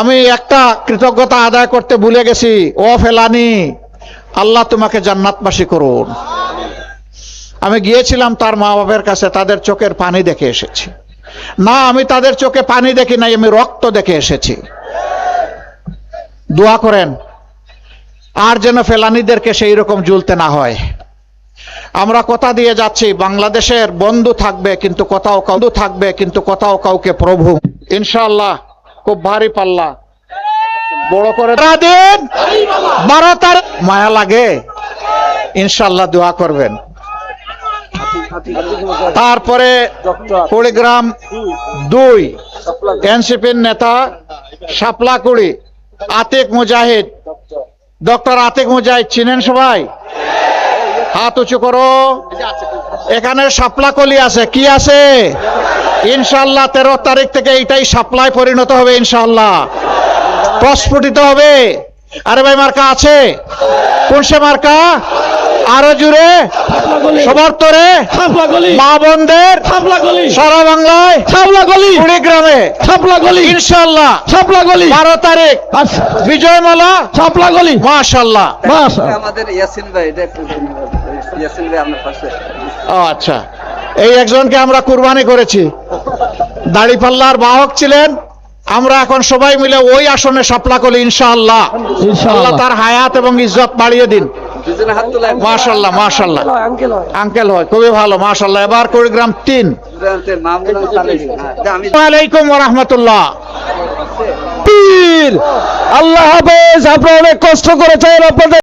আমি একটা কৃতজ্ঞতা আদায় করতে ভুলে গেছি, ও ফেলানি, আল্লাহ তোমাকে জান্নাতবাসী করুন। আমি গিয়েছিলাম তার মা বাবার কাছে, তাদের চোখের পানি দেখে এসেছি। না, আমি তাদের চোখে পানি দেখি নাই, আমি রক্ত দেখে এসেছি। দোয়া করেন, আর যেন ফেলানিদেরকে সেই রকম ঝুলতে না হয়। আমরা কথা দিয়ে যাচ্ছি, বাংলাদেশের বন্ধু থাকবে, কিন্তু কোথাও বন্ধু থাকবে, কিন্তু কোথাও কাউকে প্রভু ইনশাআল্লাহ খুব ভারী পাল্লা। বড় করে দিন। বারো তারিখ। মায়া লাগে। ইনশাআল্লাহ দোয়া করবেন। তারপরে কুড়িগ্রাম দুই। এনসিপির নেতা শাপলাকুড়ি আতিক মুজাহিদ। ডক্টর আতিক মুজাহিদ চিনেন সবাই? হাত উঁচু করো। এখানে সাপলাকলি আছে। কি আছে? ইনশাল্লাহ তেরো তারিখ থেকে এইটাই সাপ্লাই পরিণত হবে ইনশাল্লাহ প্রস্ফুটিত হবে। আরে ভাই মার্কা আছে? কোন সে মার্কা? আরও জুড়ে? সবার তরে? মা বোনদের? সারা বাংলায়? কুড়িগ্রামে? ইনশাল্লাহ বারো তারিখ। বিজয়মালা? থাপলা গলি। মাশাল্লাহ আমাদের ইয়াসিন ভাই এটা ইয়াসিন ভাই আপনার পাশে। ও আচ্ছা। এই একজনকে আমরা কুরবানি করেছি। দাড়িপাল্লার বাহক ছিলেন। আমরা এখন সবাই মিলে ওই আসনে সাপলা করি ইনশাআল্লাহ। আল্লাহ ইনশাআল্লাহ তার হায়াত এবং ইজ্জত বাড়িয়ে দিন। মাশাল্লাহ মাশাল্লাহ আঙ্কেল হয় খুবই ভালো মাশাল্লাহ এবার কুড়িগ্রাম তিন। ওয়ালাইকুম রহমতুল্লাহ পীর আল্লাহ হাফেজ আপনারা অনেক কষ্ট করেছেন আপনাদের